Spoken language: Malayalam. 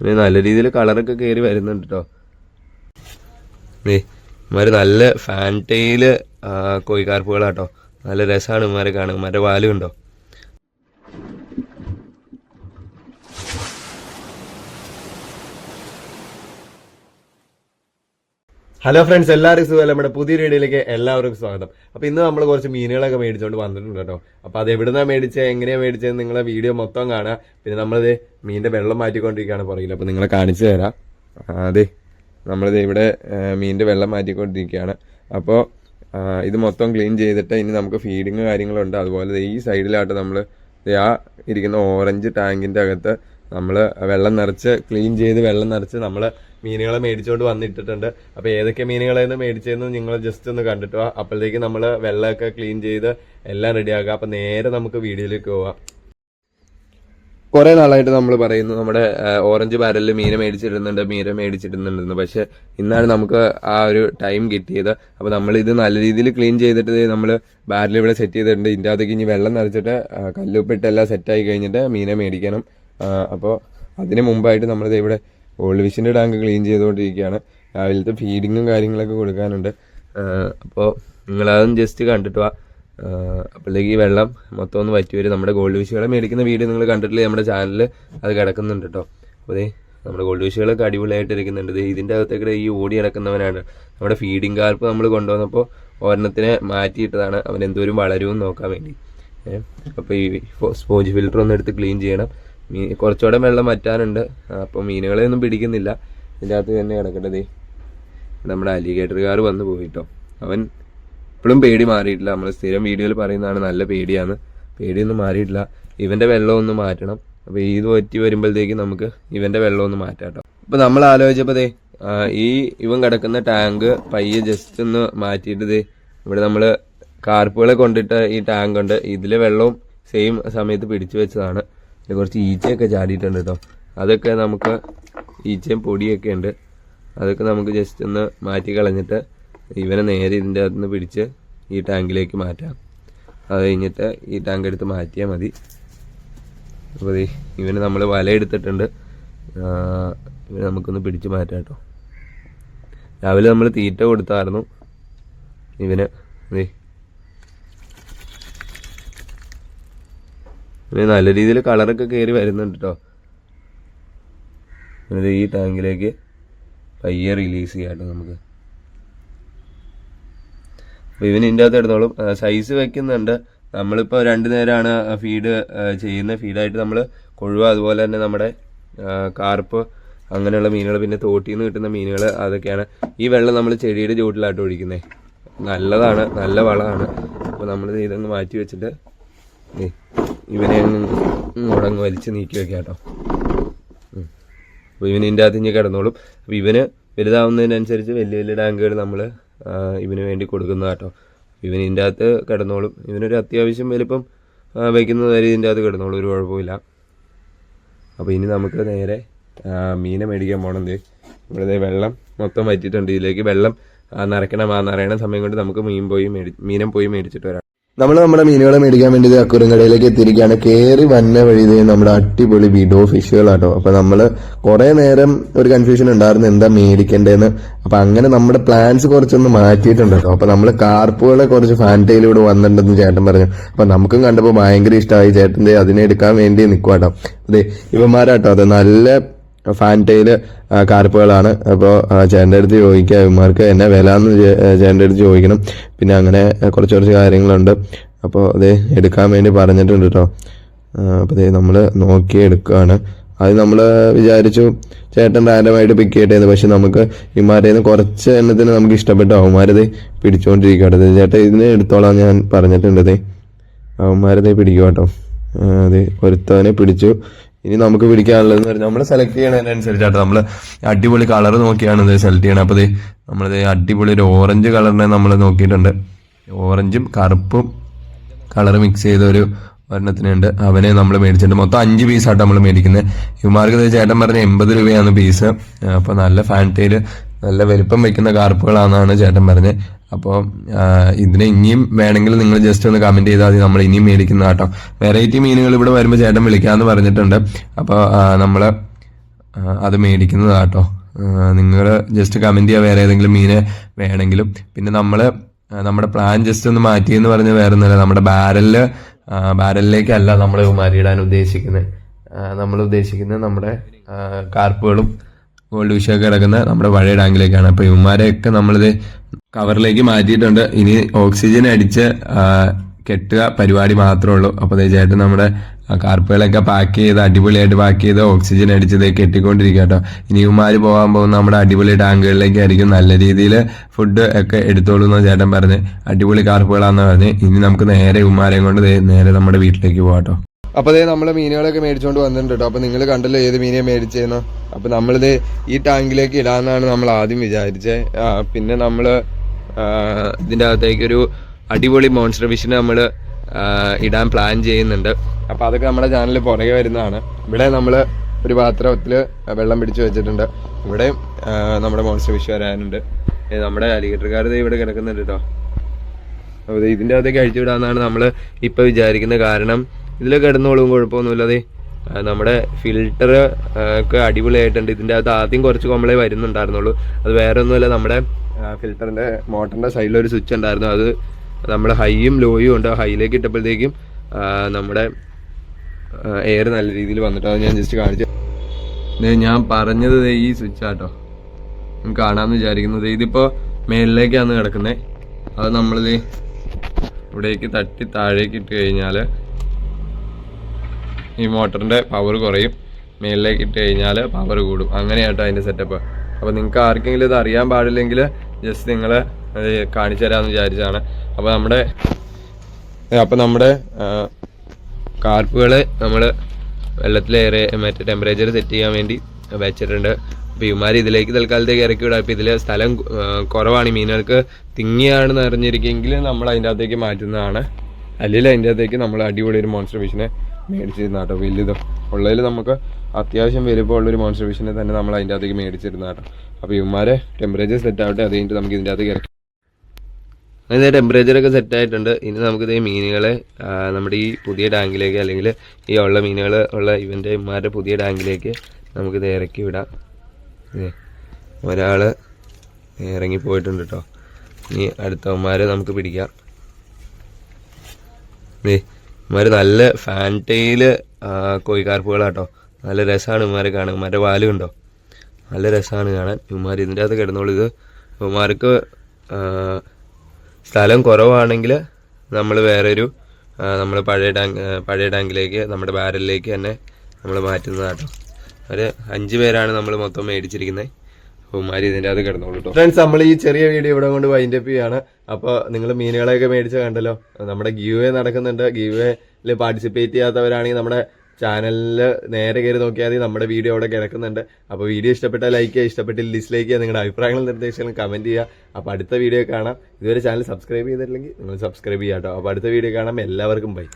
നല്ല രീതിയിൽ കളറൊക്കെ കയറി വരുന്നുണ്ട് കേട്ടോ ഇമാര് നല്ല ഫാന്റയിൽ കോഴിക്കാർപ്പുകളാട്ടോ നല്ല രസമാണ് ഇമാരെ കാണുക ഇമാരുടെ വാലും ഉണ്ടോ ഹലോ ഫ്രണ്ട്സ് എല്ലാവർക്കും സുഖമല്ല? നമ്മുടെ പുതിയ വീഡിയോയിലേക്ക് എല്ലാവർക്കും സ്വാഗതം. അപ്പോൾ ഇന്ന് നമ്മൾ കുറച്ച് മീനുകളൊക്കെ മേടിച്ചുകൊണ്ട് വന്നിട്ടുണ്ട് കേട്ടോ. അപ്പോൾ അത് എവിടുന്നാണ് മേടിച്ചത് എങ്ങനെയാണ് മേടിച്ചത് നിങ്ങളെ വീഡിയോ മൊത്തം കാണാം. പിന്നെ നമ്മളിത് മീനിന്റെ വെള്ളം മാറ്റിക്കൊണ്ടിരിക്കുകയാണ് പുറകിൽ അപ്പോൾ നിങ്ങളെ കാണിച്ചു തരാം. അതെ. നമ്മളിത് ഇവിടെ മീനിന്റെ വെള്ളം മാറ്റിക്കൊണ്ടിരിക്കുകയാണ്. അപ്പോൾ ഇത് മൊത്തം ക്ലീൻ ചെയ്തിട്ട് ഇനി നമുക്ക് ഫീഡിങ് കാര്യങ്ങളുണ്ട്. അതുപോലെ ഈ സൈഡിലായിട്ട് നമ്മൾ ആ ഇരിക്കുന്ന ഓറഞ്ച് ടാങ്കിന്റെ അകത്ത് നമ്മൾ വെള്ളം നിറച്ച് ക്ലീൻ ചെയ്ത് വെള്ളം നിറച്ച് നമ്മൾ മീനുകളെ മേടിച്ചുകൊണ്ട് വന്നിട്ടിട്ടുണ്ട്. അപ്പോൾ ഏതൊക്കെ മീനുകളായിരുന്നു മേടിച്ചതെന്ന് നിങ്ങൾ ജസ്റ്റ് ഒന്ന് കണ്ടിട്ട് പോവാം അപ്പോഴത്തേക്ക് നമ്മൾ വെള്ളമൊക്കെ ക്ലീൻ ചെയ്ത് എല്ലാം റെഡിയാക്കുക അപ്പോൾ നേരെ നമുക്ക് വീഡിയോയിലേക്ക് പോവാം. കുറെ നാളായിട്ട് നമ്മൾ പറയുന്നു നമ്മുടെ ഓറഞ്ച് ബാരലിൽ മീന മേടിച്ചിടുന്നുണ്ട് മീന മേടിച്ചിടുന്നുണ്ടെന്ന്. പക്ഷെ ഇന്നാണ് നമുക്ക് ആ ഒരു ടൈം കിട്ടിയത്. അപ്പോൾ നമ്മൾ ഇത് നല്ല രീതിയിൽ ക്ലീൻ ചെയ്തിട്ട് നമ്മൾ ബാരൽ ഇവിടെ സെറ്റ് ചെയ്തിട്ടുണ്ട്. ഇതിന്റെ അകത്തേക്ക് ഇനി വെള്ളം നിറച്ചിട്ട് കല്ലുപ്പിട്ടെല്ലാം സെറ്റായി കഴിഞ്ഞിട്ട് മീനെ മേടിക്കണം. അപ്പോൾ അതിന് മുമ്പായിട്ട് നമ്മളിത് ഇവിടെ ഓൾഡ് വിഷിന്റെ ടാങ്ക് ക്ലീൻ ചെയ്തുകൊണ്ടിരിക്കുകയാണ്. രാവിലത്തെ ഫീഡിങ്ങും കാര്യങ്ങളൊക്കെ കൊടുക്കാനുണ്ട്. അപ്പോൾ നിങ്ങളതും ജസ്റ്റ് കണ്ടിട്ട് വാ. അപ്പോഴത്തേക്ക് ഈ വെള്ളം മൊത്തം ഒന്ന് വറ്റി വരും. നമ്മുടെ ഗോൾഡ് വിഷികളെ മേടിക്കുന്ന വീഡിയോ നിങ്ങൾ കണ്ടിട്ടില്ലേ? നമ്മുടെ ചാനലിൽ അത് കിടക്കുന്നുണ്ട് കേട്ടോ അപ്പോൾ നമ്മുടെ ഗോൾഡ് വിഷികളൊക്കെ അടിപൊളിയായിട്ട് ഇരിക്കുന്നുണ്ട്. ഇതിന്റെ അകത്തേക്കിടെ ഈ ഓടി കിടക്കുന്നവനാണ് നമ്മുടെ ഫീഡിങ് കാർപ്പ് നമ്മൾ കൊണ്ടുവന്നപ്പോൾ ഒരെണ്ണത്തിനെ മാറ്റിയിട്ടതാണ്. അവൻ എന്തോരം വളരുമെന്ന് നോക്കാൻ വേണ്ടി. അപ്പോൾ ഈ സ്പോഞ്ച് ഫിൽറ്റർ ഒന്ന് എടുത്ത് ക്ലീൻ ചെയ്യണം. മീ കുറച്ചുകൂടെ വെള്ളം വറ്റാനുണ്ട്. അപ്പോൾ മീനുകളെ ഒന്നും പിടിക്കുന്നില്ല. ഇതിന്റെ അകത്ത് തന്നെ കിടക്കേണ്ടത് നമ്മുടെ അലിഗേറ്റർ കാർ വന്ന് പോയിട്ടോ. അവൻ ഇപ്പോഴും പേടി മാറിയിട്ടില്ല. നമ്മൾ സ്ഥിരം വീഡിയോയിൽ പറയുന്നതാണ് നല്ല പേടിയാണ്. പേടിയൊന്നും മാറിയിട്ടില്ല. ഇവന്റെ വെള്ളം ഒന്ന് മാറ്റണം. അപ്പോൾ ഇത് പറ്റി വരുമ്പോഴത്തേക്ക് നമുക്ക് ഇവന്റെ വെള്ളം ഒന്ന് മാറ്റാം കേട്ടോ അപ്പോൾ നമ്മൾ ആലോചിച്ചപ്പോൾ ദേ ഈ ഇവൻ കിടക്കുന്ന ടാങ്ക് പയ്യെ ജസ്റ്റ് ഒന്ന് മാറ്റിയിട്ട് ദേ ഇവിടെ നമ്മൾ കാർപ്പുകളെ കൊണ്ടിട്ട് ഈ ടാങ്ക് ഉണ്ട്. ഇതിലെ വെള്ളവും സെയിം സമയത്ത് പിടിച്ചു വെച്ചതാണ്. ഇതിൽ കുറച്ച് ഈച്ചയൊക്കെ ചാടിയിട്ടുണ്ട് കേട്ടോ അതൊക്കെ നമുക്ക് ഈച്ചയും പൊടിയൊക്കെ ഉണ്ട്. അതൊക്കെ നമുക്ക് ജസ്റ്റ് ഒന്ന് മാറ്റി കളഞ്ഞിട്ട് ഇവനെ നേരെ ഇതിന്റെ അകത്ത് നിന്ന് പിടിച്ച് ഈ ടാങ്കിലേക്ക് മാറ്റാം. അത് കഴിഞ്ഞിട്ട് ഈ ടാങ്ക് എടുത്ത് മാറ്റിയാൽ മതി. അപ്പോൾ ഇവന് നമ്മൾ വല എടുത്തിട്ടുണ്ട്. ഇവനെ നമുക്കൊന്ന് പിടിച്ച് മാറ്റാം കേട്ടോ രാവിലെ നമ്മൾ തീറ്റ കൊടുത്തായിരുന്നു ഇവന് ദേ ഇവന് നല്ല രീതിയിൽ കളറൊക്കെ കയറി വരുന്നുണ്ട് കേട്ടോ എന്നിട്ട് ഈ ടാങ്കിലേക്ക് പയ്യെ റിലീസ് ചെയ്യാട്ടോ നമുക്ക്. അപ്പോൾ ഇവന് ഇതിന്റെ അകത്ത് എടുത്തോളും. സൈസ് വെക്കുന്നുണ്ട്. നമ്മളിപ്പോൾ രണ്ട് നേരമാണ് ഫീഡ് ചെയ്യുന്ന ഫീഡായിട്ട് നമ്മൾ കൊഴുവ അതുപോലെ തന്നെ നമ്മുടെ കാർപ്പ് അങ്ങനെയുള്ള മീനുകൾ പിന്നെ തോട്ടിൽ നിന്ന് കിട്ടുന്ന മീനുകൾ അതൊക്കെയാണ്. ഈ വെള്ളം നമ്മൾ ചെടിയുടെ ചുവട്ടിലായിട്ട് ഒഴിക്കുന്നത് നല്ലതാണ് നല്ല വളമാണ്. അപ്പോൾ നമ്മൾ ഇതൊന്ന് മാറ്റി വെച്ചിട്ട് ഇവനെ മുടങ്ങ് വലിച്ച് നീക്കി വെക്കാം കേട്ടോ. അപ്പോൾ ഇവന് ഇതിന്റെ അകത്ത് ഇനി കിടന്നോളും. അപ്പോൾ ഇവന് വലുതാവുന്നതിനനുസരിച്ച് വലിയ വലിയ ടാങ്കുകൾ നമ്മൾ ഇവന് വേണ്ടി കൊടുക്കുന്ന കേട്ടോ. ഇവന് ഇതിന്റെ അകത്ത് കിടന്നോളും. ഇവനൊരു അത്യാവശ്യം വലിപ്പം വയ്ക്കുന്നത് വയ്ക്കുന്ന വരെ ഇതിന്റെ അകത്ത് കിടന്നോളും. ഒരു കുഴപ്പമില്ല അപ്പോൾ ഇനി നമുക്ക് നേരെ മീനെ മേടിക്കാൻ പോകണം ദേ. ഇവിടെ വെള്ളം മൊത്തം വറ്റിയിട്ടുണ്ട്. ഇതിലേക്ക് വെള്ളം നിറയ്ക്കണം. ആ നിറയണ സമയം കൊണ്ട് നമുക്ക് മീൻ പോയി മേടി മീനം പോയി മേടിച്ചിട്ട് വരാം. നമ്മൾ നമ്മുടെ മീനുകളെ മേടിക്കാൻ വേണ്ടി ദേ കടയിലേക്ക് എത്തിയിരിക്കുകയാണ്. കയറി വന്ന വഴി നമ്മുടെ അടിപൊളി വിഡോ ഫിഷുകളാട്ടോ. അപ്പൊ നമ്മൾ കുറെ നേരം ഒരു കൺഫ്യൂഷൻ ഉണ്ടായിരുന്നു എന്താ മേടിക്കേണ്ടതെന്ന് അപ്പൊ അങ്ങനെ നമ്മുടെ പ്ലാൻസ് കുറച്ചൊന്ന് മാറ്റിയിട്ടുണ്ട് കേട്ടോ അപ്പൊ നമ്മൾ കാർപ്പുകളെ കുറച്ച് ഫാന്റയിലൂടെ വന്നിട്ടുണ്ടെന്ന് ചേട്ടൻ പറഞ്ഞു. അപ്പൊ നമുക്കും കണ്ടപ്പോൾ ഭയങ്കര ഇഷ്ടമായി. ചേട്ടന്റെ അതിനെ എടുക്കാൻ വേണ്ടി നിൽക്കുവാട്ടോ അതെ ഇവന്മാരാട്ടോ അത് നല്ല ഫാന്റയിൽ കാർപ്പുകളാണ്. അപ്പോൾ ചേട്ടന്റെ അടുത്ത് ചോദിക്കുക ഇവന്മാർക്ക് എന്നാ വില? എന്ന് ചേട്ടന്റെ അടുത്ത് ചോദിക്കണം. പിന്നെ അങ്ങനെ കുറച്ച് കുറച്ച് കാര്യങ്ങളുണ്ട്. അപ്പോൾ അത് എടുക്കാൻ വേണ്ടി പറഞ്ഞിട്ടുണ്ട് കേട്ടോ അപ്പോൾ അതേ നമ്മൾ നോക്കി എടുക്കുകയാണ് അത് നമ്മൾ വിചാരിച്ചു ചേട്ടൻ റാൻഡമായിട്ട് പിക്ക് ചെയ്യട്ടെ പക്ഷെ നമുക്ക് ഇമാരുടെ നിന്ന് കുറച്ച് എണ്ണത്തിന് നമുക്ക് ഇഷ്ടപ്പെട്ടു അവന്മാരത് പിടിച്ചുകൊണ്ടിരിക്കുകയാണ് ചേട്ടൻ ഇതിന് എടുത്തോളാം ഞാൻ പറഞ്ഞിട്ടുണ്ട് ദേ. അവന്മാരതേ പിടിക്കും കേട്ടോ അതെ ഒരുത്തവനെ പിടിച്ചു. ഇനി നമുക്ക് പിടിക്കാനുള്ളതെന്ന് പറഞ്ഞാൽ നമ്മൾ സെലക്ട് ചെയ്യണതിനനുസരിച്ചാട്ടോ. നമ്മൾ അടിപൊളി കളർ നോക്കിയാണ് ഇത് സെലക്ട് ചെയ്യണത് അപ്പോൾ നമ്മളിത് അടിപൊളി ഒരു ഓറഞ്ച് കളറിനെ നമ്മൾ നോക്കിയിട്ടുണ്ട്. ഓറഞ്ചും കറുപ്പും കളർ മിക്സ് ചെയ്ത ഒരു ഒരെണ്ണത്തിനുണ്ട്. അവനെ നമ്മൾ മേടിച്ചിട്ടുണ്ട്. മൊത്തം അഞ്ച് പീസായിട്ട് നമ്മൾ മേടിക്കുന്നത് യുമാർക്ക് ചേട്ടൻ പറഞ്ഞ എൺപത് രൂപയാണ് പീസ് അപ്പോൾ നല്ല ഫാന്റയിൽ നല്ല വലിപ്പം വെക്കുന്ന കാർപ്പുകളാണെന്നാണ് ചേട്ടൻ പറഞ്ഞത് അപ്പോൾ ഇതിന് ഇനിയും വേണമെങ്കിൽ നിങ്ങൾ ജസ്റ്റ് ഒന്ന് കമന്റ് ചെയ്താൽ മതി. നമ്മൾ ഇനിയും മേടിക്കുന്ന കേട്ടോ വെറൈറ്റി മീനുകൾ ഇവിടെ വരുമ്പോൾ ചേട്ടൻ വിളിക്കാമെന്ന് പറഞ്ഞിട്ടുണ്ട്. അപ്പോൾ നമ്മൾ അത് മേടിക്കുന്നത് കേട്ടോ നിങ്ങൾ ജസ്റ്റ് കമന്റ് ചെയ്യുക വേറെ ഏതെങ്കിലും മീന് വേണമെങ്കിലും. പിന്നെ നമ്മൾ നമ്മുടെ പ്ലാൻ ജസ്റ്റ് ഒന്ന് മാറ്റി എന്ന് പറഞ്ഞ് വേറെ ഒന്നുമില്ല നമ്മുടെ ബാരലിൽ ബാരലിലേക്കല്ല നമ്മൾ മാറിയിടാൻ ഉദ്ദേശിക്കുന്നത് നമ്മൾ ഉദ്ദേശിക്കുന്നത് നമ്മുടെ കാർപ്പുകളും ഗോൾഡ് വിഷയൊക്കെ കിടക്കുന്ന നമ്മുടെ പഴയ ടാങ്കിലേക്കാണ്. അപ്പൊ ഇവന്മാരെയൊക്കെ നമ്മളിത് കവറിലേക്ക് മാറ്റിയിട്ടുണ്ട്. ഇനി ഓക്സിജൻ അടിച്ച് കെട്ടുക പരിപാടി മാത്രമേ ഉള്ളൂ. അപ്പൊ തീർച്ചയായിട്ടും നമ്മുടെ കാർപ്പുകളൊക്കെ പാക്ക് ചെയ്ത് അടിപൊളിയായിട്ട് പാക്ക് ചെയ്ത് ഓക്സിജൻ അടിച്ചത് കെട്ടിക്കൊണ്ടിരിക്കുക കേട്ടോ. ഇനി ഇവന്മാര് പോകാൻ പോകുന്ന നമ്മുടെ അടിപൊളി ടാങ്കുകളിലേക്കായിരിക്കും നല്ല രീതിയിൽ ഫുഡ് ഒക്കെ എടുത്തോളൂ എന്ന് ചേട്ടൻ പറഞ്ഞ്. അടിപൊളി കാർപ്പുകളാണെന്ന് പറഞ്ഞ്. ഇനി നമുക്ക് നേരെ ഇവന്മാരെയും കൊണ്ട് നേരെ നമ്മുടെ വീട്ടിലേക്ക് പോകാം കേട്ടോ. അപ്പൊ അതേ നമ്മൾ മീനുകളൊക്കെ മേടിച്ചുകൊണ്ട് വന്നിട്ടുണ്ട് കേട്ടോ അപ്പോൾ നിങ്ങൾ കണ്ടല്ലോ ഏത് മീനെ മേടിച്ചേന്നോ. അപ്പോൾ നമ്മളിത് ഈ ടാങ്കിലേക്ക് ഇടാന്നാണ് നമ്മൾ ആദ്യം വിചാരിച്ചത് പിന്നെ നമ്മൾ ഇതിന്റെ ഇതിന്റെ അകത്തേക്ക് ഒരു അടിപൊളി മോൺസ്റ്റർ ഫിഷിനെ നമ്മൾ ഇടാൻ പ്ലാൻ ചെയ്യുന്നുണ്ട്. അപ്പോൾ അതൊക്കെ നമ്മുടെ ചാനലിൽ പുറകെ വരുന്നതാണ്. ഇവിടെ നമ്മൾ ഒരു പാത്രത്തിൽ വെള്ളം പിടിച്ചു വെച്ചിട്ടുണ്ട്. ഇവിടെ നമ്മുടെ മോൺസ്റ്റർ ഫിഷ് വരാനുണ്ട്. നമ്മുടെ അലിഗേറ്റർക്കാർ ഇവിടെ കിടക്കുന്നുണ്ട് കേട്ടോ അപ്പോൾ ദേ ഇതിന്റെ അകത്തേക്ക് അഴിച്ചു വിടാന്നാണ് നമ്മൾ ഇപ്പോൾ വിചാരിക്കുന്നത് കാരണം. ഇതിൽ കിടന്നോളും കുഴപ്പമൊന്നുമില്ലാതെ നമ്മുടെ ഫിൽട്ടർ ഒക്കെ അടിപൊളിയായിട്ടുണ്ട്. ഇതിന്റെ അകത്ത് ആദ്യം കുറച്ച് കോമ്പളേ വരുന്നുണ്ടായിരുന്നുള്ളൂ. അത് വേറെ ഒന്നുമല്ല നമ്മുടെ ഫിൽറ്ററിന്റെ മോട്ടറിന്റെ സൈഡിൽ ഒരു സ്വിച്ച് ഉണ്ടായിരുന്നു. അത് നമ്മൾ ഹൈയും ലോയും ഉണ്ട്. ഹൈയിലേക്ക് ഇട്ടപ്പോഴത്തേക്കും നമ്മുടെ എയർ നല്ല രീതിയിൽ വന്നിട്ട് അത് ഞാൻ ജസ്റ്റ് കാണിച്ചു ഞാൻ പറഞ്ഞത് ഈ സ്വിച്ച് ആട്ടോ. കാണാമെന്ന് വിചാരിക്കുന്നത് ഇതിപ്പോ മേളിലേക്കാണ് കിടക്കുന്നത് അത് നമ്മളിത് ഇവിടേക്ക് തട്ടി താഴേക്ക് ഇട്ട് കഴിഞ്ഞാൽ ഈ മോട്ടറിന്റെ പവർ കുറയും. മേളിലേക്ക് ഇട്ട് കഴിഞ്ഞാൽ പവർ കൂടും. അങ്ങനെയാട്ടോ അതിന്റെ സെറ്റപ്പ് അപ്പോൾ നിങ്ങൾക്ക് ആർക്കെങ്കിലും ഇത് അറിയാൻ പാടില്ലെങ്കിൽ ജസ്റ്റ് നിങ്ങൾ കാണിച്ചു തരാമെന്ന് വിചാരിച്ചാണ്. അപ്പോൾ നമ്മുടെ അപ്പോൾ നമ്മുടെ കാർപ്പുകൾ നമ്മൾ വെള്ളത്തിലേറെ മറ്റേ ടെമ്പറേച്ചർ സെറ്റ് ചെയ്യാൻ വേണ്ടി വെച്ചിട്ടുണ്ട്. അപ്പോൾ ഇവന്മാർ ഇതിലേക്ക് തൽക്കാലത്തേക്ക് ഇറക്കി വിടാം. അപ്പോൾ ഇതിൽ സ്ഥലം കുറവാണ്. മീനുകൾക്ക് തിങ്ങിയാണെന്ന് അറിഞ്ഞിരിക്കുമെങ്കിൽ നമ്മൾ അതിന്റെ അകത്തേക്ക് മാറ്റുന്നതാണ്. അല്ലെങ്കിൽ അതിന്റെ അകത്തേക്ക് നമ്മൾ അടിപൊളി ഒരു മോൺസ്റ്റർ ഫിഷിനെ മേടിച്ചിരുന്ന കേട്ടോ വലുത്. ഉള്ളതിൽ നമുക്ക് അത്യാവശ്യം വലുപ്പമുള്ള ഒരു മോൺസ്റ്റർ ഫിഷിനെ തന്നെ നമ്മൾ അതിന്റെ അകത്തേക്ക് മേടിച്ചിരുന്ന കേട്ടോ. അപ്പോൾ ഇവന്മാരെ ടെമ്പറേച്ചർ സെറ്റ് ആവട്ടെ അത് കഴിഞ്ഞിട്ട് നമുക്ക് ഇതിന്റെ അകത്തേക്ക് ഇറക്കാം. അങ്ങനെ ടെമ്പറേച്ചർ ഒക്കെ സെറ്റ് ആയിട്ടുണ്ട്. ഇനി നമുക്ക് ഇതേ മീനുകളെ നമ്മുടെ ഈ പുതിയ ടാങ്കിലേക്ക് അല്ലെങ്കിൽ ഈ ഉള്ള മീനുകൾ ഉള്ള ഇവന്റെ ഇമാരുടെ പുതിയ ടാങ്കിലേക്ക് നമുക്കിത് ഇറക്കി വിടാം. ഒരാൾ ഇറങ്ങി പോയിട്ടുണ്ട് കേട്ടോ. ഇനി അടുത്തവന്മാരെ നമുക്ക് പിടിക്കാം. ദേ ഇമാര് നല്ല ഫാന്റയിൽ കോഴിക്കാർപ്പുകളാട്ടോ. നല്ല രസമാണ് ഇമാരെ കാണാൻ. ഇമാരുടെ വാലും ഉണ്ടോ? നല്ല രസമാണ് കാണാൻ ഇമാർ ഇതിന്റെ അകത്ത് കിടന്നോളൂ. ഇത് ഇമാർക്ക് സ്ഥലം കുറവാണെങ്കിൽ നമ്മൾ വേറൊരു നമ്മൾ പഴയ ടാങ്ക് പഴയ ടാങ്കിലേക്ക് നമ്മുടെ ബാരലിലേക്ക് തന്നെ നമ്മൾ മാറ്റുന്നതാട്ടോ. ഒരു അഞ്ച് പേരാണ് നമ്മൾ മൊത്തം മേടിച്ചിരിക്കുന്നത് അപ്പോൾ ഇതിന്റെ അകത്ത് കിടന്നോളൂ ഫ്രണ്ട്സ് നമ്മൾ ഈ ചെറിയ വീഡിയോ ഇവിടെ കൊണ്ട് വൈൻഡപ്പ് ചെയ്യാണ്. അപ്പോൾ നിങ്ങൾ മീനുകളെയൊക്കെ മേടിച്ച കണ്ടല്ലോ. നമ്മുടെ ഗീവ് നടക്കുന്നുണ്ട്. ഗീവേയിൽ പാർട്ടിസിപ്പേറ്റ് ചെയ്യാത്തവരാണെങ്കിൽ നമ്മുടെ ചാനലിൽ നേരെ കയറി നോക്കിയാൽ മതി. നമ്മുടെ വീഡിയോ അവിടെ കിടക്കുന്നുണ്ട്. അപ്പോൾ വീഡിയോ ഇഷ്ടപ്പെട്ടാൽ ലൈക്ക് ചെയ്യുക. ഇഷ്ടപ്പെട്ടില്ല ഡിസ്ലൈക്ക് ചെയ്യുക. നിങ്ങളുടെ അഭിപ്രായങ്ങളും നിർദ്ദേശങ്ങളും കമന്റ് ചെയ്യുക. അപ്പോൾ അടുത്ത വീഡിയോ കാണാം. ഇതുവരെ ചാനൽ സബ്സ്ക്രൈബ് ചെയ്തിട്ടില്ലെങ്കിൽ നിങ്ങൾ സബ്സ്ക്രൈബ് ചെയ്യാം കേട്ടോ അപ്പോൾ അടുത്ത വീഡിയോ കാണാം. എല്ലാവർക്കും ബൈ